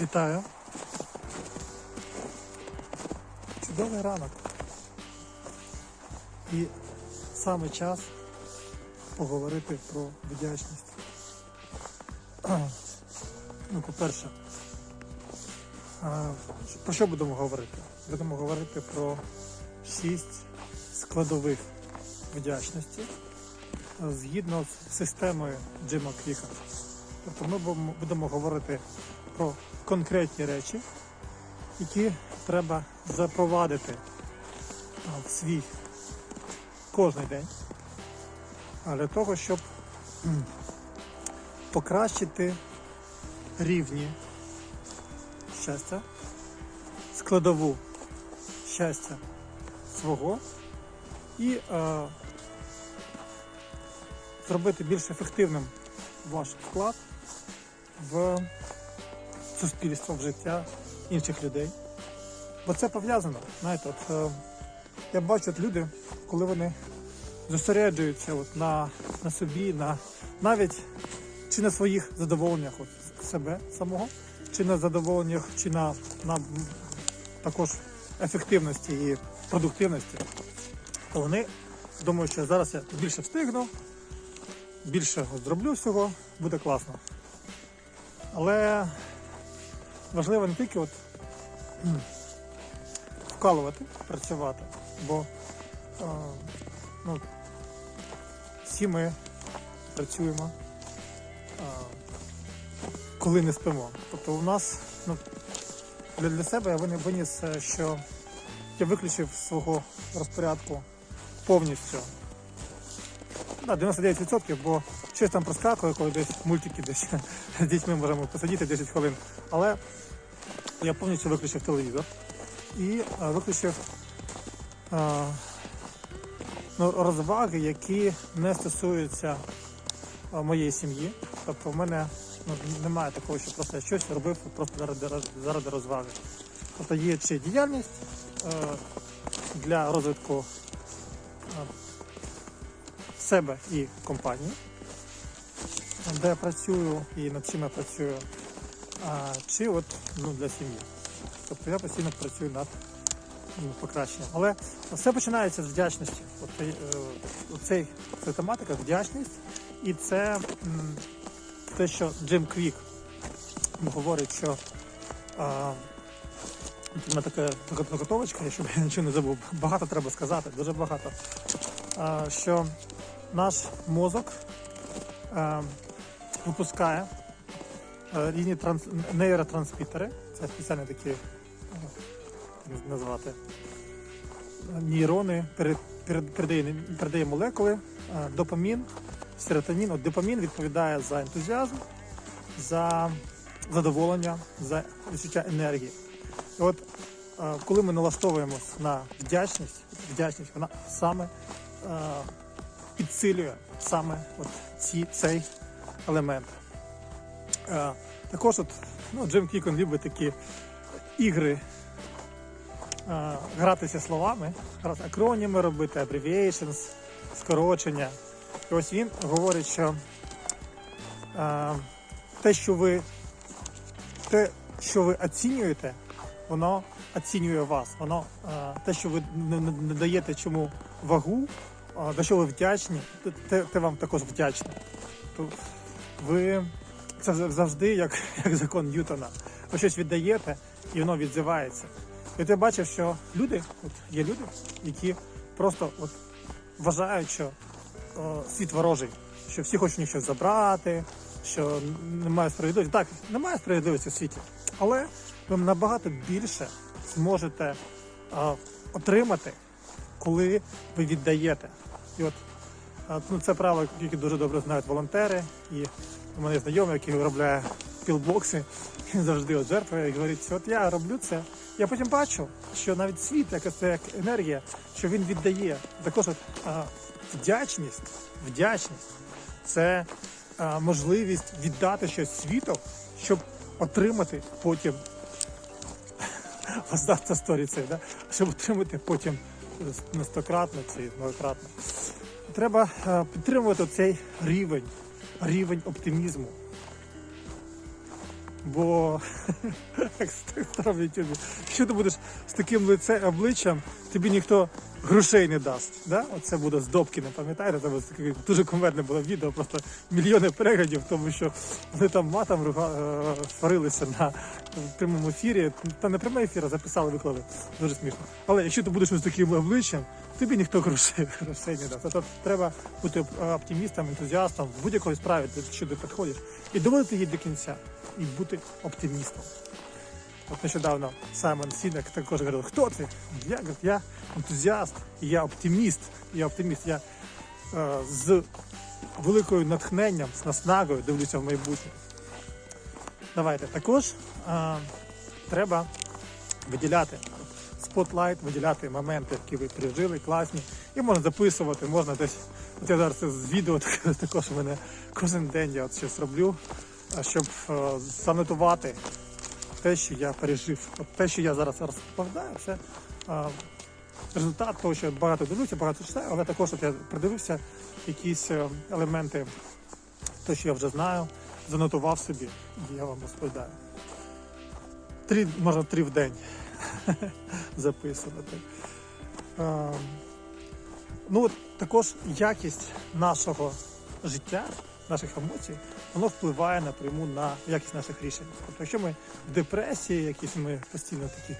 Вітаю. Чудовий ранок. І саме час поговорити про вдячність. Ну, по-перше, про що будемо говорити? Будемо говорити про шість складових вдячності згідно з системою Джима Квіка. Тобто ми будемо говорити про конкретні речі, які треба запровадити в свій кожний день для того, щоб покращити рівні щастя, складову щастя свого і е, зробити більш ефективним ваш вклад в суспільство, в життя інших людей. Бо це пов'язано. Знаєте, от, е, я бачу от люди, коли вони зосереджуються от на, на собі, на навіть чи на своїх задоволеннях от, себе самого, чи на задоволеннях, чи на, на також ефективності і продуктивності, то вони думають, що зараз я більше встигну, більше зроблю всього, буде класно. Але важливо не тільки от вкалувати, працювати, бо е, ну, всі ми працюємо, е, коли не спимо. Тобто у нас ну, для, для себе я виніс, е, що я виключив свого розпорядку повністю. Да, 99%, бо щось там проскакує, коли десь мультики десь з дітьми можемо посидіти 10 хвилин. Але я повністю виключив телевізор і е, виключив е, ну, розваги, які не стосуються е, моєї сім'ї. Тобто в мене ну, немає такого, що просто я щось робив просто заради, заради розваги. Тобто є чи діяльність для розвитку себе і компанії, де я працюю і над чим я працюю, а, чи от ну, для сім'ї. Тобто я постійно працюю над ну, покращенням. Але все починається з вдячності. От, е, оцей, це тематика вдячність, і це м, те, що Джим Квік говорить, що а, мене така заготовочка, якщо б я нічого не забув. Багато треба сказати, дуже багато. А, що наш мозок е, випускає е, різні транс... нейротрансмітери, це спеціальні такі, е, як назвати, нейрони, перед, перед, передає, передає молекули, е, допамін, серотонін. От допамін відповідає за ентузіазм, за задоволення, за відчуття енергії. І от е, коли ми налаштовуємось на вдячність, вдячність вона саме е, підсилює саме от ці, цей елемент. Також от, ну, Джим Кікон любить такі ігри, е, гратися словами, раз акроніми робити, abbreviations, скорочення. І ось він говорить, що е, те, що ви, те, що ви оцінюєте, воно оцінює вас. Воно е, те, що ви не, даєте чому вагу, а, за що ви вдячні, те, те вам також вдячне. То ви це завжди як, як закон Ньютона. Ви щось віддаєте і воно відзивається. І от я бачив, що люди, от є люди, які просто от вважають, що о, світ ворожий, що всі хочуть щось забрати, що немає справедливості. Так, немає справедливості в світі, але ви набагато більше зможете а, отримати, коли ви віддаєте. І от ну, це правило, яке дуже добре знають волонтери. І у мене є знайомий, який виробляє пілбокси, він завжди от жертвує і говорить, що от я роблю це. Я потім бачу, що навіть світ, яка це як енергія, що він віддає. Також от, а, вдячність, вдячність це а, можливість віддати щось світу, щоб отримати потім воздати сторіці, да? щоб отримати потім на стократно чи многократно. Треба е, підтримувати цей рівень, рівень оптимізму. Бо в ютубі, якщо ти будеш з таким лице, обличчям, тобі ніхто грошей не дасть. Да? Оце буде з Добкіним, пам'ятаєте? Це таке дуже комедне було відео, просто мільйони переглядів, тому що вони там матом руга- е, сварилися на прямому ефірі. Та не прямий ефір, а записали, виклали. Дуже смішно. Але якщо ти будеш ось таким обличчям, тобі ніхто грошей, грошей не дасть. Тобто треба бути оптимістом, ентузіастом в будь-якої справі, що ти підходиш, і доводити її до кінця, і бути оптимістом. От нещодавно Саймон Сінек також говорив, хто ти? Я говорю, я ентузіаст, я оптиміст. Я оптиміст. Я е, з великою натхненням, з наснагою дивлюся в майбутнє. Давайте також е, треба виділяти спотлайт, виділяти моменти, які ви пережили, класні. І можна записувати, можна десь. От я зараз з відео також мене кожен день я от щось роблю, щоб е, занотувати те, що я пережив. От те, що я зараз розповідаю, це е, результат того, що багато дивлюся, багато читаю, але також от я придивився якісь е, елементи, те, що я вже знаю, занотував собі, і я вам розповідаю. Три, можна три в день записувати. Е, ну от також якість нашого життя, наших емоцій, воно впливає напряму на якість наших рішень. Тобто, якщо ми в депресії, якісь ми постійно такі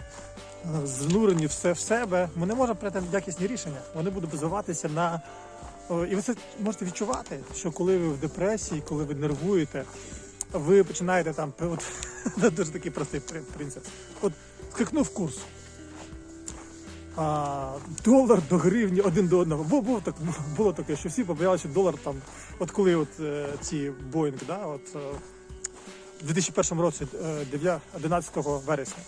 е, знурені все в себе, ми не можемо прийняти якісні рішення. Вони будуть базуватися на. І ви це можете відчувати, що коли ви в депресії, коли ви нервуєте, ви починаєте там от, дуже такий простий при- принцип. От скакнув курс. А, долар до гривні один до одного. Бо було так було таке, що всі побоялися, що долар там, от коли от е, ці Боїнг, да, от е, в 2001 році, е, 9 11 вересня.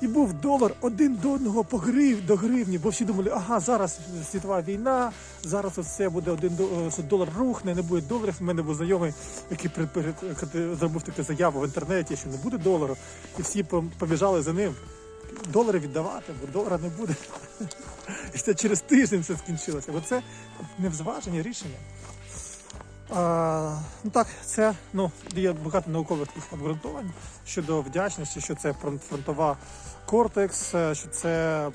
І був долар один до одного по грив, до гривні, бо всі думали, ага, зараз світова війна, зараз все буде один е, долар рухне, не буде доларів. У мене був знайомий, який зробив таку заяву в інтернеті, що не буде долару, і всі побіжали за ним. Долари віддавати, бо долара не буде. І це через тиждень все скінчилося. Бо це невзважені рішення. Ну так, це ну, є багато наукових обґрунтувань щодо вдячності, що це фронтова кортекс, е, що це е,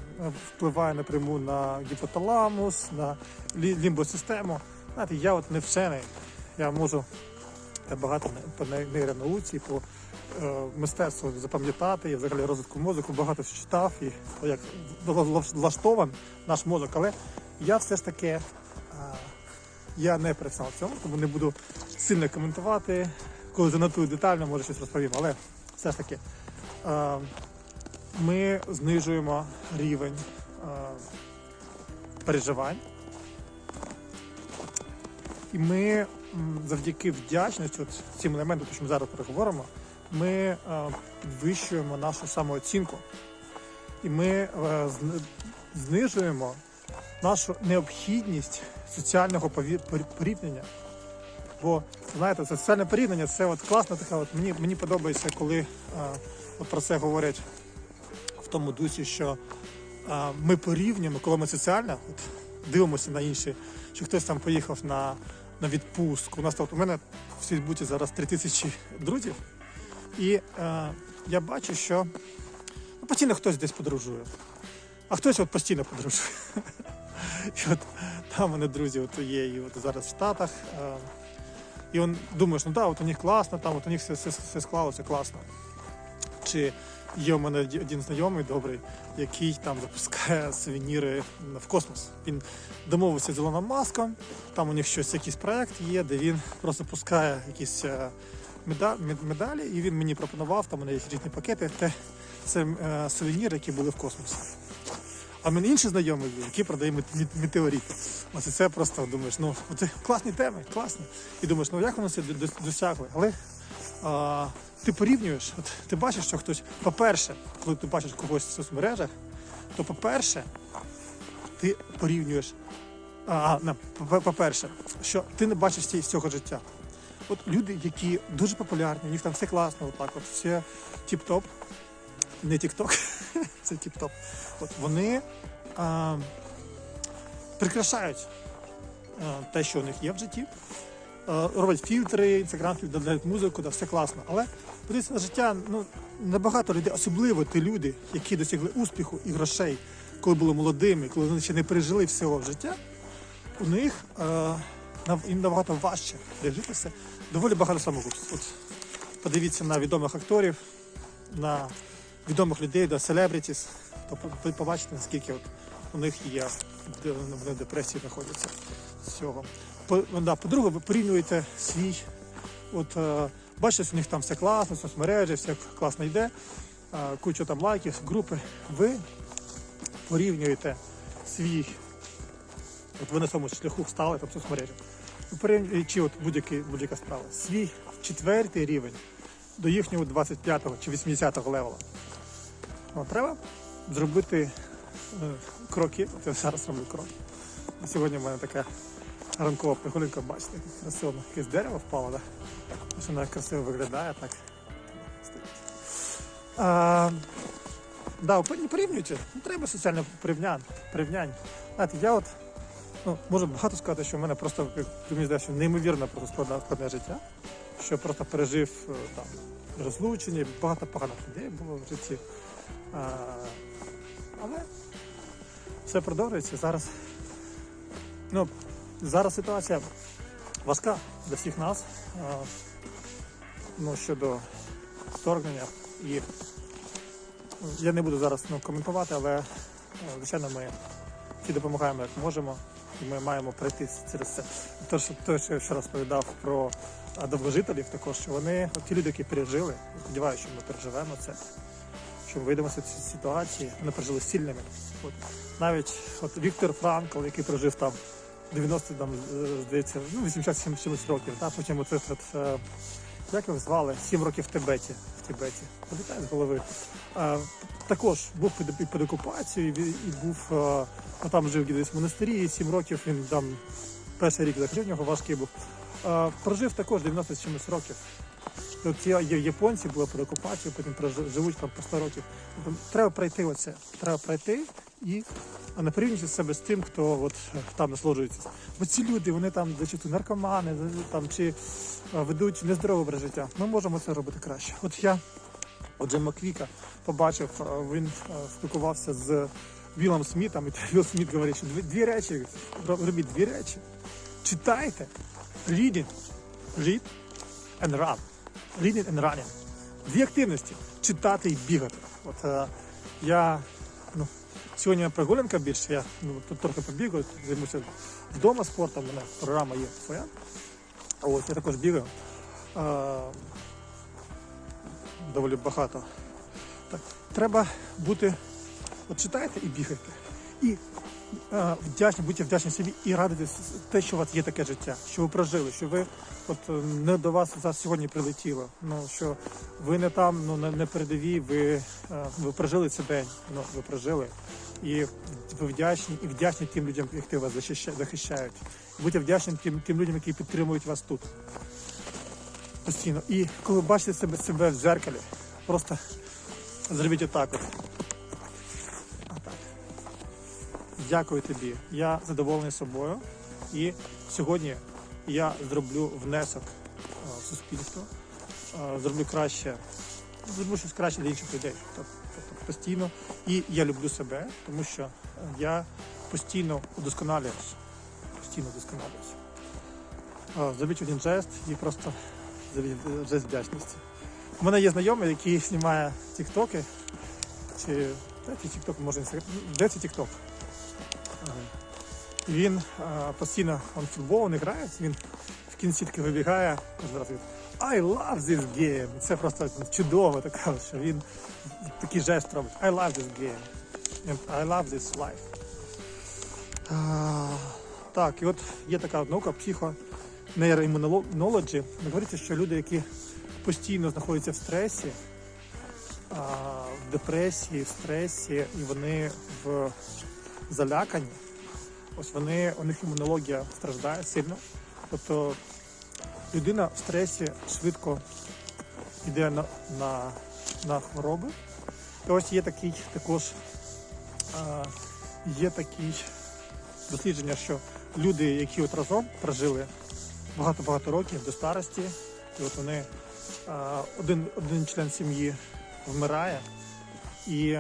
впливає напряму на гіпоталамус, на лімбосистему. Знаєте, я от не вчений, я можу багато по ней- нейронауці, по е, мистецтву запам'ятати, і взагалі розвитку мозку, багато читав і як вла- влаштован наш мозок. Але я все ж таки. Я не професіонал в цьому, тому не буду сильно коментувати. Коли занотую детально, може щось розповім. Але все ж таки е, ми знижуємо рівень е, переживань. І ми завдяки вдячності, от цим елементам, що ми зараз переговоримо, ми е, підвищуємо нашу самооцінку. І ми знижуємо нашу необхідність соціального порівняння. Бо знаєте, соціальне порівняння це от класна така. От мені, мені подобається, коли е, от про це говорять в тому дусі, що е, ми порівнюємо, коли ми соціально от, дивимося на інші, що хтось там поїхав на, на відпустку. У нас тут у мене в Фейсбуці зараз 3000 друзів, і е, я бачу, що ну, постійно хтось десь подорожує, а хтось от постійно подорожує. І от там у мене друзі от є і от зараз в Штатах. Е, і он думаєш, ну так, от у них класно, там от у них все, все, все склалося класно. Чи є у мене один знайомий добрий, який там запускає сувеніри в космос. Він домовився з Ілоном Маском, там у них щось, якийсь проект є, де він просто пускає якісь е, меда- мед- медалі, і він мені пропонував, там у мене є різні пакети, це е, сувеніри, які були в космосі. А в мене інший знайомий є, який продає мет- мет- метеорити. Ось це просто думаєш, ну це класні теми, класні. І думаєш, ну як воно це до- до- досягли? Але а, ти порівнюєш, от ти бачиш, що хтось, по-перше, коли ти бачиш когось в соцмережах, то по-перше, ти порівнюєш. А, по-перше, що ти не бачиш цього життя. От люди, які дуже популярні, у них там все класно, отак, от все тіп-топ, не тік-ток, це тіп-топ. От вони а, прикрашають а, те, що у них є в житті, е, роблять фільтри, інстаграм додають музику, да, все класно. Але подивіться на життя, ну набагато людей, особливо ті люди, які досягли успіху і грошей, коли були молодими, коли вони ще не пережили всього в життя, у них нав- їм набагато важче пережитися. Доволі багато самогубств. От подивіться на відомих акторів, на відомих людей, до селебрітіс, то ви побачите, наскільки от у них є де вони в депресії знаходяться з цього. По-друге, ви порівнюєте свій, от е, бачите, у них там все класно, соцмережі, все класно йде, е, куча там лайків, групи. Ви порівнюєте свій, от ви на цьому шляху встали там соцмережі. Чи от будь-який, будь-яка справа, свій четвертий рівень до їхнього 25-го чи 80-го левела. Ну, треба зробити е, кроки. От я зараз роблю кроки. Сьогодні в мене така ранкова прогулянка, бачите, красиво якесь дерево впало? Ось воно як красиво виглядає так. А, да, ви не. Не треба соціальне порівнянь. порівнянь. Я от ну, можу багато сказати, що в мене просто мені здається, неймовірно просто складне, складне життя, що просто пережив е, там розлучення, багато поганих людей було в житті. Але все продовжується. Зараз, ну, зараз ситуація важка для всіх нас. Ну, щодо вторгнення. І я не буду зараз ну, коментувати, але е, звичайно ми всі допомагаємо як можемо. І ми маємо пройти через це. Те, що, те, що я ще розповідав про довгожителів, також що вони, ті люди, які пережили, сподіваюся, що ми переживемо це що ми вийдемо з цієї ситуації, вони прожили сильними. От. Навіть от Віктор Франкл, який прожив там 90, там, е, здається, ну, 87 чимось років, та потім оце от, е, як його звали, 7 років в Тибеті. В Тибеті. Пам'ятаю з голови. Е, також був під, під, окупацією і, був ну, там жив десь в монастирі, і 7 років він там перший рік закрив, нього важкий був. Е, прожив також 90 чимось років. От ці японці були під окупацією, потім живуть там по 100 років. Тобто Треба пройти оце. Треба пройти і не порівнювати себе з тим, хто от там насолоджується. Бо ці люди, вони там зачасту наркомани, там чи е, ведуть нездоровий образ життя. Ми можемо це робити краще. От я, от Джем Маквіка, побачив, е, він е, спілкувався з Білом Смітом, і Білл Сміт говорить, що дві, дві речі, робіть дві речі. Читайте, reading, read and run. Reading and running. Дві активності читати і бігати. От е, я ну, сьогодні прогулянка більше, я ну, тут трохи побігаю, займуся вдома спортом, у мене програма є своя. От я також бігаю. Е, доволі багато. Так, треба бути, от читайте і бігайте. І вдячні, будьте вдячні собі і радуйтесь те, що у вас є таке життя, що ви прожили, що ви от е, не до вас за сьогодні прилетіло. Ну що ви не там, ну не, не передові, ви, е, ви прожили цей день, ну ви прожили. І ви вдячні і вдячні тим людям, які вас захищають. Будьте вдячні тим, тим людям, які підтримують вас тут. Постійно. І коли бачите себе, себе в дзеркалі, просто зробіть отак от. Дякую тобі. Я задоволений собою. І сьогодні я зроблю внесок е, в суспільство, е, зроблю краще, зроблю щось краще для інших людей. Тобто постійно. І я люблю себе, тому що я постійно удосконалююсь. Постійно удосконалююсь. Е, Зробіть один жест і просто жест вдячності. У мене є знайомий, який знімає тіктоки. Чи де ці тікток може? Де це тікток? Він постійно он футбол не грає, він в кінці таки вибігає, кожен раз I love this game. Це просто чудово таке, що він такий жест робить. I love this game. And I love this life. Так, і от є така наука психонейроімунологі. Говориться, що люди, які постійно знаходяться в стресі, в депресії, в стресі, і вони в заляканні, ось вони, у них імунологія страждає сильно. Тобто людина в стресі швидко йде на, на, на хвороби. І ось є такий також а, є такі дослідження, що люди, які от разом прожили багато-багато років до старості. І от вони е, один, один член сім'ї вмирає, і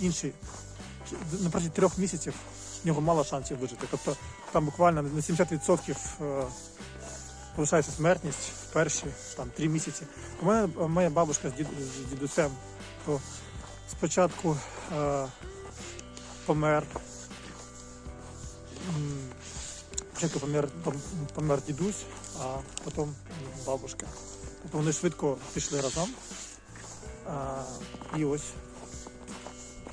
інший на протязі трьох місяців в нього мало шансів вижити. Тобто там буквально на 70% е, повишається смертність в перші там, три місяці. У мене е, моя бабушка з, дід, з дідусем то спочатку е, помер. Спочатку помер, помер дідусь, а потім бабушка. Тобто вони швидко пішли разом. А, і ось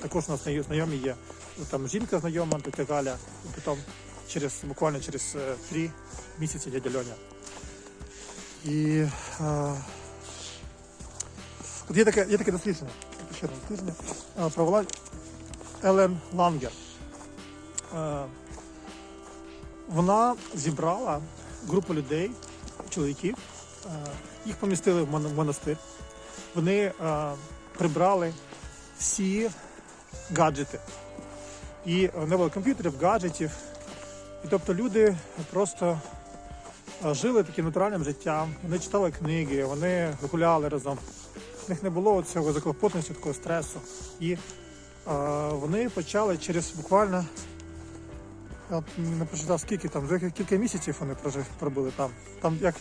також у нас знайомі- є. Ну, Там жінка знайома, тетя Галя, і потім через, буквально через е, три місяці дядя Льоня. І е, от є таке, є таке дослідження, ще одне дослідження, е, провела Елен Лангер. Е, вона зібрала групу людей, чоловіків, е, їх помістили в мон- монастир. Вони е, прибрали всі гаджети. І не було комп'ютерів, гаджетів. І тобто люди просто е, жили таким натуральним життям, вони читали книги, вони гуляли разом. В них не було цього заклопотності, такого стресу. І е, вони почали через буквально, я не прочитав скільки там, за кілька місяців вони прожив, пробули там. Там як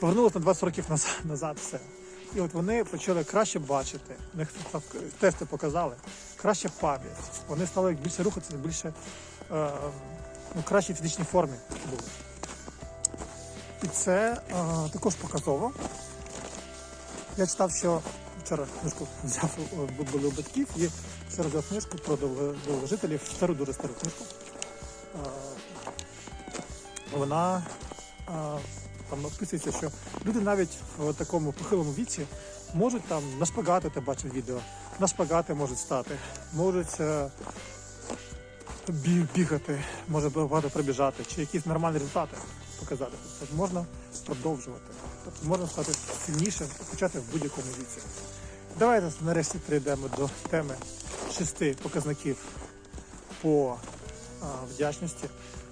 повернулося на 20 років назад, назад все. І от вони почали краще бачити. У них тести показали. Краще пам'ять. Вони стали більше рухатися, більше е, ну, кращій фізичній формі були. І це е, також показово. Я читав, що вчора книжку взяв, е, були у батьків і взяв книжку про довго- довгожителів, стару дуже стару книжку. Е, вона е, там описується, що люди навіть в такому похилому віці можуть там на шпагати, ти бачив відео, на шпагати можуть стати, можуть е, бігати, може багато пробіжати, чи якісь нормальні результати показати. Тобто можна продовжувати. Тобто можна стати сильнішим почати в будь-якому віці. Давайте нарешті перейдемо до теми шести показників по а, вдячності.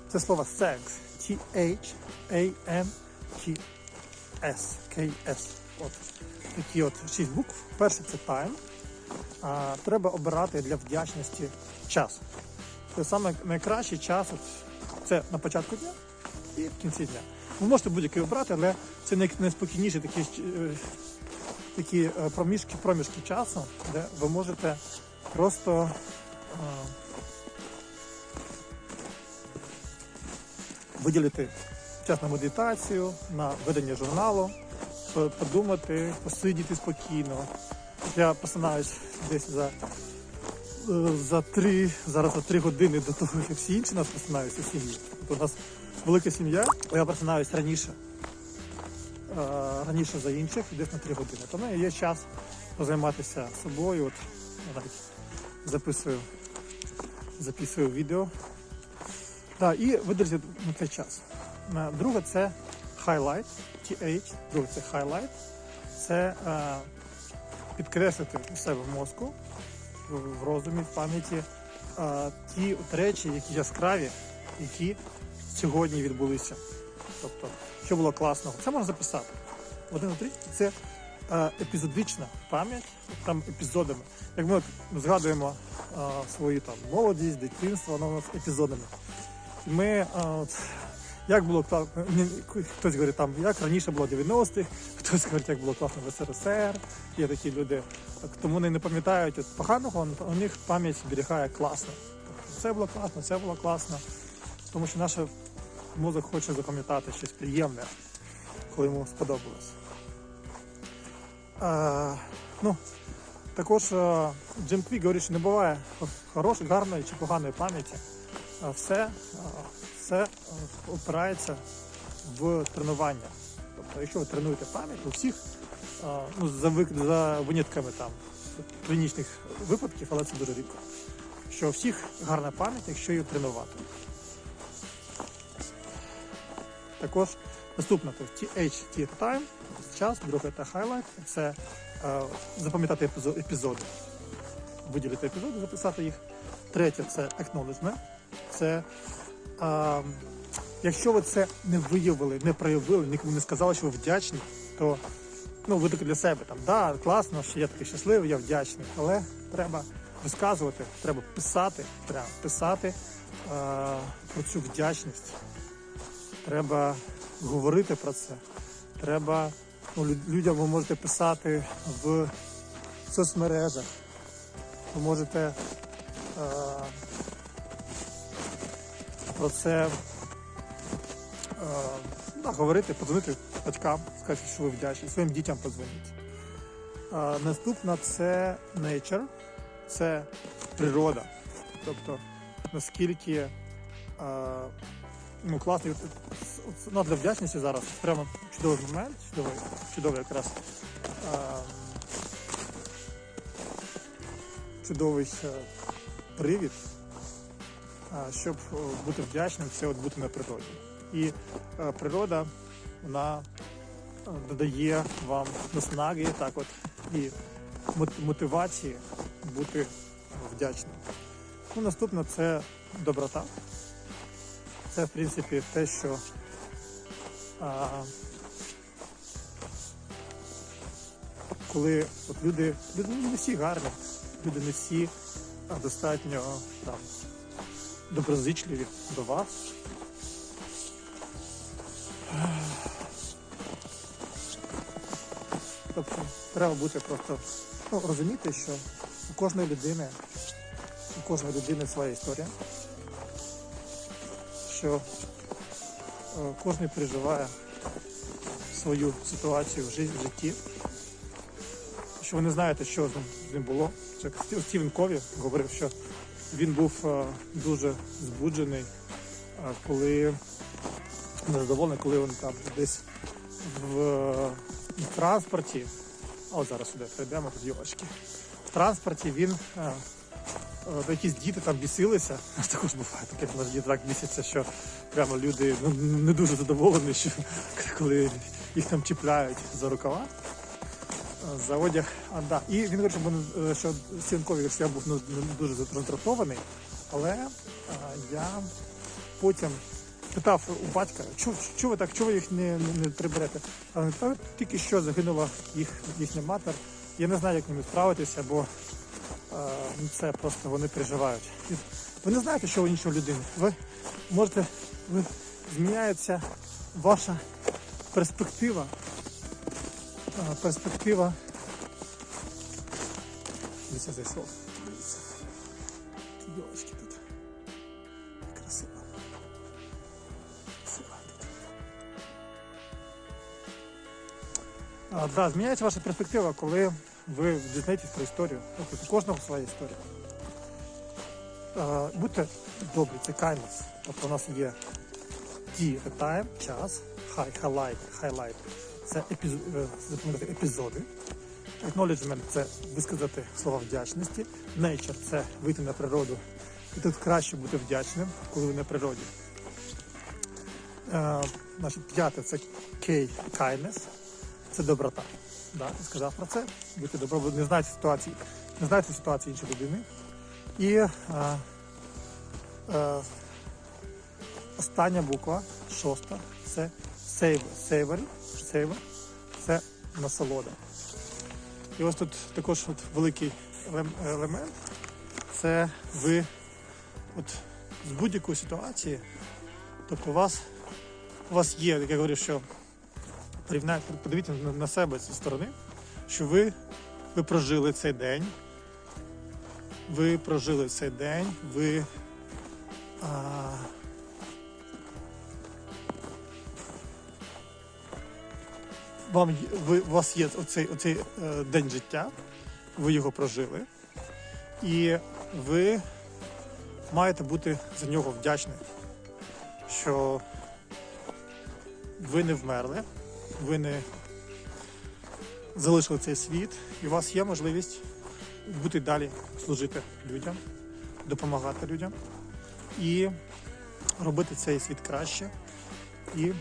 Це слово thanks. T-H-A-N-T-S. K-S. От такі от шість букв. Перше це time. А, треба обирати для вдячності час. Це саме найкращий час от, це на початку дня і в кінці дня. Ви можете будь-який обрати, але це найспокійніші такі, е, такі е, проміжки, проміжки часу, де ви можете просто е, виділити час на медитацію, на ведення журналу, подумати, посидіти спокійно. Я просинаюсь десь за, за три, зараз за три години до того, як всі інші нас просинаються сім'ї. Тобто у нас велика сім'я, я просинаюсь раніше. Раніше за інших, десь на три години. Тому є час позайматися собою. От навіть записую, записую відео. Так, і видержати на цей час. Е, Друге це highlight, TH, друге це highlight. Це е, підкреслити у себе в мозку, в, розумі, в пам'яті е, ті от речі, які яскраві, які сьогодні відбулися. Тобто, що було класного. Це можна записати. Один три це е, епізодична пам'ять, там епізодами. Як ми згадуємо е, свою там молодість, дитинство, воно у нас епізодами. Ми е, от, як було так, хтось говорить там, як раніше було 90-х, хтось говорить, як було класно в СРСР. Є такі люди. Тому вони не пам'ятають от поганого, у них пам'ять зберігає класно. Тобто, це було класно, це було класно. Тому що наш мозок хоче запам'ятати щось приємне, коли йому сподобалось. Е, ну, також Джим Квік говорить, що не буває хорошої, гарної чи поганої пам'яті. Все, все опирається в тренування. Тобто, якщо ви тренуєте пам'ять, у всіх ну, за, за винятками там клінічних випадків, але це дуже рідко. Що у всіх гарна пам'ять, якщо її тренувати. Також наступне то THT time, час, друге це highlight, це е, запам'ятати епізоди, виділити епізоди, записати їх. Третє це acknowledgement, це е, Якщо ви це не виявили, не проявили, нікому не сказали, що ви вдячні, то ну, ви таки для себе там, да, класно, що я такий щасливий, я вдячний. Але треба розказувати, треба писати, треба писати е, про цю вдячність. Треба говорити про це. Треба ну, людям ви можете писати в соцмережах. Ви можете е, про це да, говорити, подзвонити батькам, сказати, що ви вдячні, своїм дітям подзвоніть. Е, наступна це nature, це природа. Тобто наскільки е, ну, класний ну, для вдячності зараз прямо чудовий момент, чудовий, чудовий якраз. е, чудовий е, привід, е, щоб е, бути вдячним, це от бути на природі. І е, природа вона е, додає вам наснаги, так от і мотивації бути вдячним. Ну, наступне це доброта. Це, в принципі, те, що а, коли от люди, люди не всі гарні, люди не всі достатньо там, доброзичливі до вас. Треба бути просто ну, розуміти, що у кожної людини, у кожної людини своя історія, що е, кожен переживає свою ситуацію в жи- в житті, що ви не знаєте, що з ним, з ним було. Стівен Кові говорив, що він був е, дуже збуджений, е, коли незадоволений, коли він там десь в, транспорті, от зараз сюди прийдемо, тут йолочки. В транспорті він е, е, якісь діти там бісилися. Також буває таке, що діти так бісяться, що прямо люди ну, не дуже задоволені, що коли їх там чіпляють за рукава. е, За одяг, а, да. І він говорить, що, що Стінкові говорить, я був ну, дуже роздратований, але е, я потім питав у батька, чого ви так, чого ви їх не, не, приберете? А він «Та тільки що загинула їх, їхня матер. Я не знаю, як ними справитися, бо е, це просто вони переживають. Ви не знаєте, що у іншої людини. Ви можете, ви зміняється ваша перспектива. е, Перспектива. Дивіться. Дивіться. Да, зміняється ваша перспектива, коли ви дізнаєтесь про історію. Тобто у кожного своя історія. Будьте добрі, kindness. Тобто у нас є ті time, час, high, highlight, highlight. Це е, епізоди. Acknowledgement – це висказати слова вдячності. Nature – це вийти на природу. І тут краще бути вдячним, коли ви на природі. Е, п'яте це K kindness, це доброта. Да, я сказав про це. Бути добро, не знаєте ситуації, не знаєте ситуації іншої людини. І е, е, остання буква, шоста, це savor. Savor, savor це насолода. І ось тут також от великий елемент. Це ви от з будь-якої ситуації, тобто у вас, у вас є, як я говорю, що порівняйте, подивіться на, себе зі сторони, що ви, ви прожили цей день, ви прожили цей день, ви а, вам, ви, у вас є оцей, оцей е, день життя, ви його прожили, і ви маєте бути за нього вдячні, що ви не вмерли, ви не залишили цей світ, і у вас є можливість бути далі служити людям, допомагати людям і робити цей світ краще і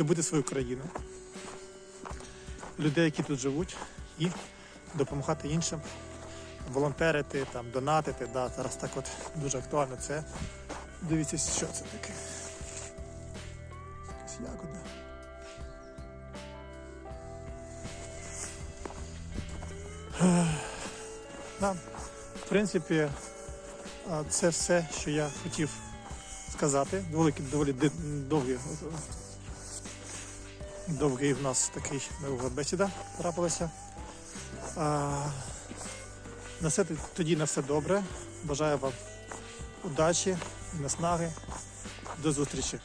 любити свою країну, людей, які тут живуть, і допомагати іншим, волонтерити, там, донатити. Да, зараз так от дуже актуально це. Дивіться, що це таке. Якась ягода. Да. В принципі, це все, що я хотів сказати. Доволі, доволі довгі, довгий в нас такий бесіда трапилася. На все тоді на все добре. Бажаю вам удачі, наснаги. До зустрічі.